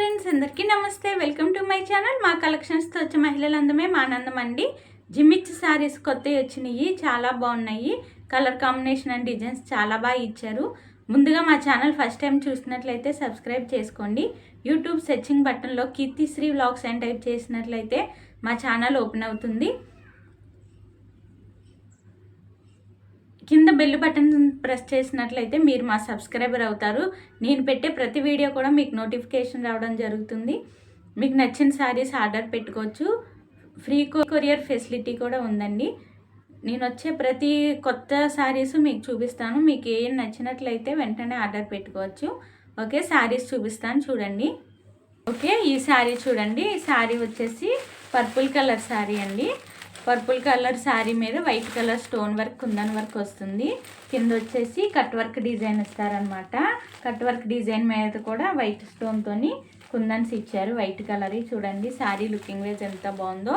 Friends అందరికీ నమస్తే. Welcome to my channel మా కలెక్షన్స్తో వచ్చే మహిళలందమే మా ఆనందం అండి జిమిచ్ శారీస్ కొత్తవి వచ్చినాయి. చాలా బాగున్నాయి. కలర్ కాంబినేషన్ అండ్ డిజైన్స్ చాలా బాగా ఇచ్చారు. ముందుగా మా ఛానల్ ఫస్ట్ టైం చూసినట్లయితే సబ్స్క్రైబ్ చేసుకోండి. యూట్యూబ్ సెర్చింగ్ బటన్లో కీర్తిశ్రీ వ్లాగ్స్ అని టైప్ చేసినట్లయితే మా ఛానల్ ఓపెన్ అవుతుంది. కింద బెల్ బటన్ ప్రెస్ చేసినట్లయితే మీరు మా సబ్స్క్రైబర్ అవుతారు. నేను పెట్టే ప్రతి వీడియో కూడా మీకు నోటిఫికేషన్ రావడం జరుగుతుంది. మీకు నచ్చిన శారీస్ ఆర్డర్ పెట్టుకోవచ్చు. ఫ్రీ కొరియర్ ఫెసిలిటీ కూడా ఉందండి. నేను వచ్చే ప్రతి కొత్త శారీస్ మీకు చూపిస్తాను. మీకు ఏం నచ్చినట్లయితే వెంటనే ఆర్డర్ పెట్టుకోవచ్చు. ఓకే శారీస్ చూపిస్తాను చూడండి. ఓకే ఈ శారీ చూడండి. ఈ శారీ వచ్చేసి పర్పుల్ కలర్ శారీ అండి. పర్పుల్ కలర్ శారీ మీద white colour stone work kundan work వస్తుంది. కింద వచ్చేసి కట్ వర్క్ డిజైన్ ఇస్తారనమాట కట్ వర్క్ డిజైన్ మీద కూడా వైట్ స్టోన్తోని కుందన్స్ ఇచ్చారు. వైట్ కలర్ చూడండి శారీ లుకింగ్ వేజ్ ఎంత బాగుందో.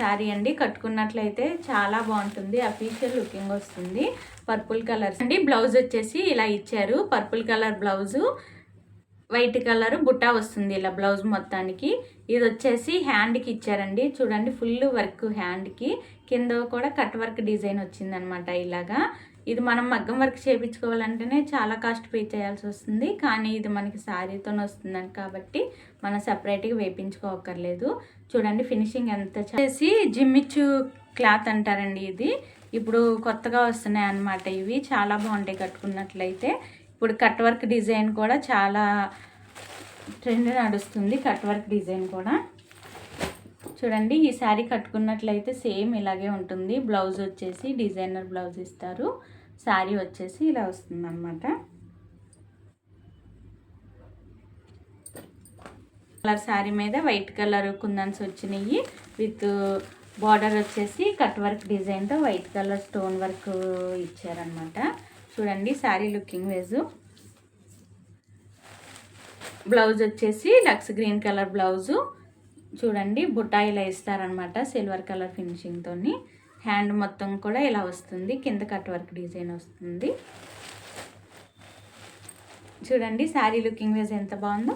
శారీ అండి కట్టుకున్నట్లయితే చాలా బాగుంటుంది. అఫీషియల్ లుకింగ్ వస్తుంది. పర్పుల్ కలర్ అండి బ్లౌజ్ వచ్చేసి ఇలా ఇచ్చారు. Purple colour blouse white colour Butta వస్తుంది ఇలా బ్లౌజ్ మొత్తానికి. ఇది వచ్చేసి హ్యాండ్కి ఇచ్చారండి. చూడండి ఫుల్ వర్క్ హ్యాండ్కి కింద కూడా కట్ వర్క్ డిజైన్ వచ్చిందనమాట ఇలాగా. ఇది మనం మగ్గం వర్క్ చేయించుకోవాలంటేనే చాలా కాస్ట్ పే చేయాల్సి వస్తుంది. కానీ ఇది మనకి శారీతోనే వస్తుందని కాబట్టి మనం సపరేట్గా వేపించుకోకర్లేదు చూడండి ఫినిషింగ్ ఎంత చేసి జిమ్మిచ్చు క్లాత్ అంటారండి ఇది. ఇప్పుడు కొత్తగా వస్తున్నాయి అన్నమాట ఇవి. చాలా బాగుంటాయి కట్టుకున్నట్లయితే. ఇప్పుడు కట్ వర్క్ డిజైన్ కూడా చాలా ట్రెండ్ నడుస్తుంది కట్ వర్క్ డిజైన్ కూడా. చూడండి ఈ శారీ కట్టుకున్నట్లయితే సేమ్ ఇలాగే ఉంటుంది. బ్లౌజ్ వచ్చేసి డిజైనర్ బ్లౌజ్ ఇస్తారు. శారీ వచ్చేసి ఇలా వస్తుందన్నమాట. కలర్ శారీ మీద వైట్ కలర్ కుందన్స్ వచ్చినాయి. విత్ బార్డర్ వచ్చేసి కట్ వర్క్ డిజైన్తో వైట్ కలర్ స్టోన్ వర్క్ ఇచ్చారనమాట చూడండి శారీ లుకింగ్ వేజు. బ్లౌజ్ వచ్చేసి లక్స్ గ్రీన్ కలర్ బ్లౌజు. చూడండి బుట్టా ఇలా ఇస్తారనమాట సిల్వర్ కలర్ ఫినిషింగ్తో హ్యాండ్ మొత్తం కూడా ఇలా వస్తుంది కింద కట్ వర్క్ డిజైన్ వస్తుంది. చూడండి శారీ లుకింగ్ వేజ్ ఎంత బాగుందో.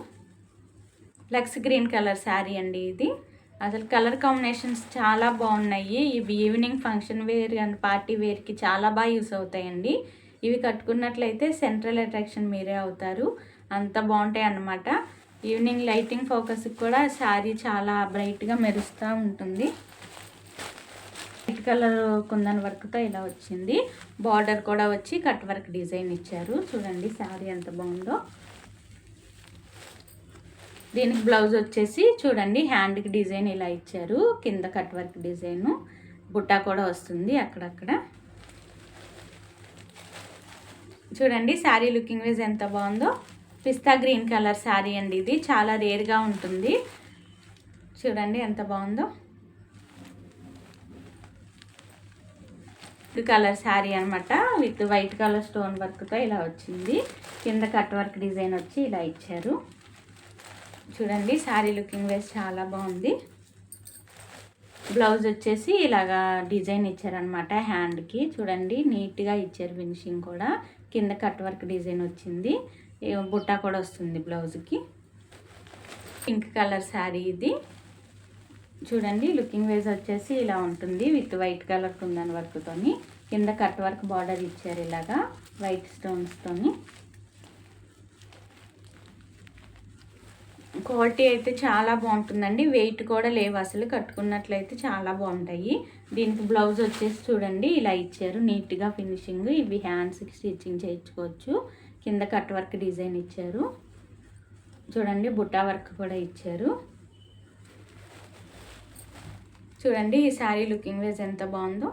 లక్స్ గ్రీన్ కలర్ శారీ అండి ఇది. అసలు కలర్ కాంబినేషన్స్ చాలా బాగున్నాయి. ఇవి evening function wear and party వేర్కి చాలా బాగా యూస్ అవుతాయండి. ఇవి కట్టుకున్నట్లయితే సెంట్రల్ అట్రాక్షన్ మీరే అవుతారు. అంత బాగుంటాయి అన్నమాట. ఈవినింగ్ లైటింగ్ ఫోకస్కి కూడా శారీ చాలా బ్రైట్గా మెరుస్తూ ఉంటుంది. వైట్ కలర్ కుందన్ వర్క్తో ఇలా వచ్చింది. బార్డర్ కూడా వచ్చి కట్ వర్క్ డిజైన్ ఇచ్చారు. చూడండి శారీ ఎంత బాగుందో. దీనికి బ్లౌజ్ వచ్చేసి చూడండి హ్యాండ్కి డిజైన్ ఇలా ఇచ్చారు. కింద కట్ వర్క్ డిజైను. బుట్టా కూడా వస్తుంది అక్కడక్కడ. చూడండి శారీ లుకింగ్ వైజ్ ఎంత బాగుందో. పిస్తా గ్రీన్ కలర్ శారీ అండి ఇది. చాలా రేర్గా ఉంటుంది. చూడండి ఎంత బాగుందో. కలర్ శారీ అనమాట విత్ వైట్ కలర్ స్టోన్ వర్క్తో ఇలా వచ్చింది. కింద కట్ వర్క్ డిజైన్ వచ్చి ఇలా ఇచ్చారు. చూడండి శారీ లుకింగ్ వేస్ చాలా బాగుంది. బ్లౌజ్ వచ్చేసి ఇలాగా డిజైన్ ఇచ్చారనమాట హ్యాండ్కి. చూడండి నీట్గా ఇచ్చారు ఫినిషింగ్ కూడా. కింద కట్ వర్క్ డిజైన్ వచ్చింది. బుట్టా కూడా వస్తుంది బ్లౌజ్కి. పింక్ కలర్ శారీ ఇది. చూడండి లుకింగ్ వైజ్ వచ్చేసి ఇలా ఉంటుంది విత్ వైట్ కలర్ కుందన్ వర్క్తోని. కింద కట్ వర్క్ బార్డర్ ఇచ్చారు ఇలాగా వైట్ స్టోన్స్తోని. క్వాలిటీ అయితే చాలా బాగుంటుందండి. వెయిట్ కూడా లేవు అసలు. కట్టుకున్నట్లయితే చాలా బాగుంటాయి. దీనికి బ్లౌజ్ వచ్చేసి చూడండి. ఇలా ఇచ్చారు. నీట్గా ఫినిషింగ్. ఇవి హ్యాండ్స్కి స్టిచ్చింగ్ చేయించుకోవచ్చు. కింద కట్ వర్క్ డిజైన్ ఇచ్చారు. చూడండి. బుట్టా వర్క్ కూడా ఇచ్చారు. చూడండి ఈ శారీ లుకింగ్ వేజ్ ఎంత బాగుందో.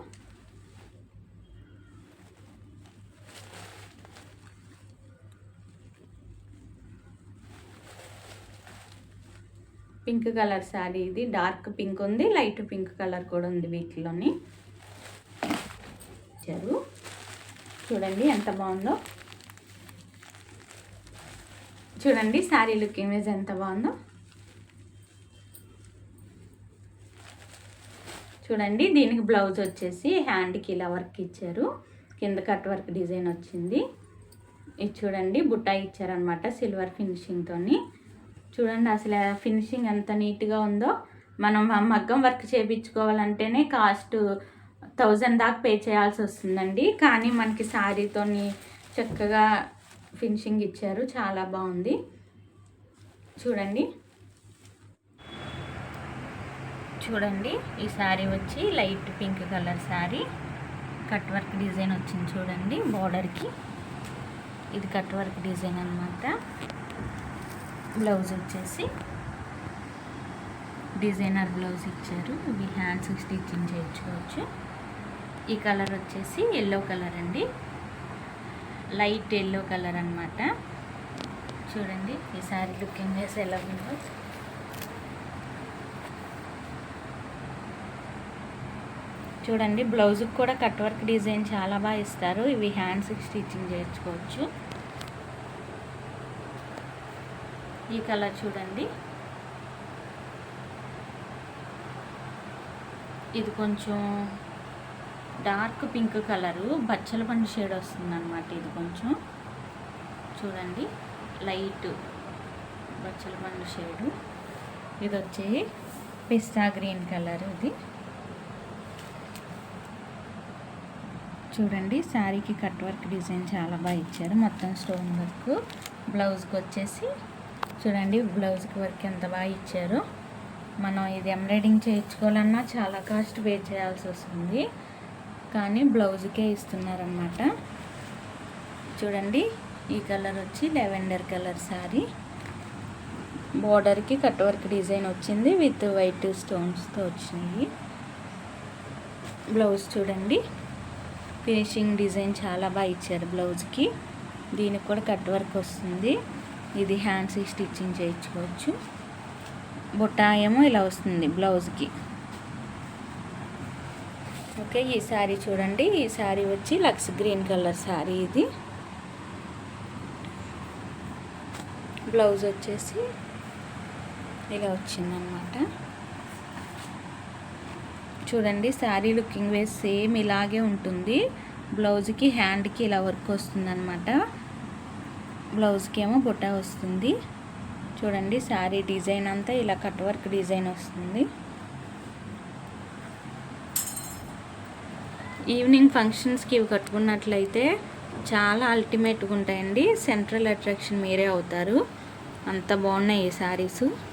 పింక్ కలర్ శారీ ఇది. డార్క్ పింక్ ఉంది. లైట్ పింక్ కలర్ కూడా ఉంది వీటిలోని. ఇచ్చారు చూడండి ఎంత బాగుందో. చూడండి శారీ లుక్ ఇమేజ్ ఎంత బాగుందో. చూడండి దీనికి బ్లౌజ్ వచ్చేసి హ్యాండ్కి ఇలా వర్క్ ఇచ్చారు. కింద కట్ వర్క్ డిజైన్ వచ్చింది. ఇది చూడండి బుట్ట ఇచ్చారనమాట సిల్వర్ ఫినిషింగ్తోని చూడండి అసలు ఫినిషింగ్ ఎంత నీట్గా ఉందో. మనం ఆ మగ్గం వర్క్ చేయించుకోవాలంటేనే కాస్ట్ థౌజండ్ దాకా పే చేయాల్సి వస్తుందండి. కానీ మనకి శారీతోని చక్కగా ఫినిషింగ్ ఇచ్చారు. చాలా బాగుంది. చూడండి. చూడండి ఈ శారీ వచ్చి light pink colour sari cut work design వచ్చింది చూడండి బార్డర్కి ఇది కట్ వర్క్ డిజైన్ అనమాట బ్లౌజ్ వచ్చేసి డిజైనర్ బ్లౌజ్ ఇచ్చారు. ఇవి హ్యాండ్స్ స్టిచ్చింగ్ చేయించుకోవచ్చు. ఈ కలర్ వచ్చేసి ఎల్లో కలర్ అండి. లైట్ ఎల్లో కలర్ అనమాట చూడండి ఈ సారీ లుకింగ్ వేసి ఎలా ఉందో. చూడండి బ్లౌజ్కి కూడా కట్ వర్క్ డిజైన్ చాలా బాగా ఇస్తారు. ఇవి హ్యాండ్స్కి స్టిచ్చింగ్ చేయించుకోవచ్చు. ఈ కలర్ చూడండి. ఇది కొంచెం డార్క్ పింక్ కలరు బచ్చల పండు షేడ్ వస్తుందన్నమాట ఇది కొంచెం. చూడండి లైట్ బచ్చల పండు షేడు. ఇది వచ్చి పిస్తా గ్రీన్ కలర్ ఇది. చూడండి శారీకి కట్ వర్క్ డిజైన్ చాలా బాగా ఇచ్చారు. మొత్తం స్టోన్ వర్క్ బ్లౌజ్కి వచ్చేసి చూడండి బ్లౌజ్కి వర్క్ ఎంత బాగా ఇచ్చారో. మనం ఇది ఎంబ్రాయిడింగ్ చేయించుకోవాలన్నా చాలా కాస్ట్ పే చేయాల్సి వస్తుంది. కానీ బ్లౌజ్కే ఇస్తున్నారనమాట చూడండి ఈ కలర్ వచ్చి లెవెండర్ కలర్ శారీ బార్డర్కి కట్ వర్క్ డిజైన్ వచ్చింది విత్ వైట్ స్టోన్స్తో వచ్చినాయి బ్లౌజ్ చూడండి ఫినిషింగ్ డిజైన్ చాలా బాగా ఇచ్చారు బ్లౌజ్కి. దీనికి కూడా కట్ వర్క్ వస్తుంది. ఇది హ్యాండ్స్ స్టిచ్చింగ్ చేయించుకోవచ్చు. బుట్ట ఏమో ఇలా వస్తుంది బ్లౌజ్కి. ఓకే ఈ శారీ చూడండి. ఈ శారీ వచ్చి లక్స్ గ్రీన్ కలర్ శారీ ఇది. బ్లౌజ్ వచ్చేసి ఇలా వచ్చిందనమాట చూడండి శారీ లుకింగ్ వేస్ సేమ్ ఇలాగే ఉంటుంది. బ్లౌజ్కి హ్యాండ్కి ఇలా వర్క్ వస్తుందన్నమాట. బ్లౌజ్కి ఏమో బుట్ట వస్తుంది. చూడండి శారీ డిజైన్ అంతా ఇలా కట్ వర్క్ డిజైన్ వస్తుంది. ఈవినింగ్ ఫంక్షన్స్కి ఇవి కట్టుకున్నట్లయితే చాలా అల్టిమేట్గా ఉంటాయండి. సెంట్రల్ అట్రాక్షన్ మీరే అవుతారు. అంత బాగున్నాయి ఈ శారీసు.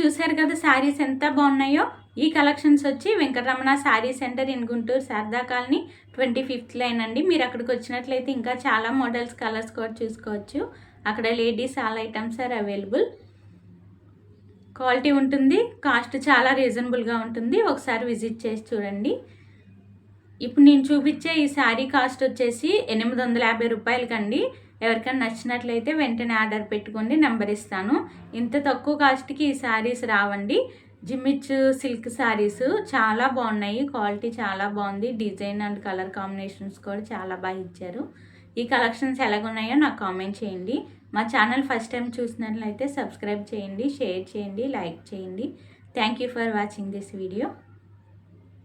చూశారు కదా శారీస్ ఎంత బాగున్నాయో? ఈ కలెక్షన్స్ వచ్చి Venkataramana sari centre in Guntur Sharada colony twenty fifth line అండి. మీరు అక్కడికి వచ్చినట్లయితే ఇంకా చాలా మోడల్స్ కలర్స్ కూడా చూసుకోవచ్చు. అక్కడ ladies all items are available. Quality ఉంటుంది కాస్ట్ చాలా రీజనబుల్గా ఉంటుంది. ఒకసారి విజిట్ చేసి చూడండి. ఇప్పుడు నేను చూపించే ఈ శారీ కాస్ట్ వచ్చేసి ఎనిమిది వందల యాభై రూపాయలకండి. ఎవరికైనా నచ్చినట్లయితే వెంటనే ఆర్డర్ పెట్టుకోండి నెంబర్ ఇస్తాను. ఇంత తక్కువ కాస్ట్కి ఈ శారీస్ రావండి. జిమ్మిచ్ సిల్క్ శారీస్ చాలా బాగున్నాయి. క్వాలిటీ చాలా బాగుంది. డిజైన్ అండ్ కలర్ కాంబినేషన్స్ కూడా చాలా బాగా ఇచ్చారు. ఈ కలెక్షన్స్ ఎలాగున్నాయో నాకు కామెంట్ చేయండి. మా ఛానల్ ఫస్ట్ టైం చూసినట్లయితే సబ్స్క్రైబ్ చేయండి షేర్ చేయండి లైక్ చేయండి. Thank you for watching this video.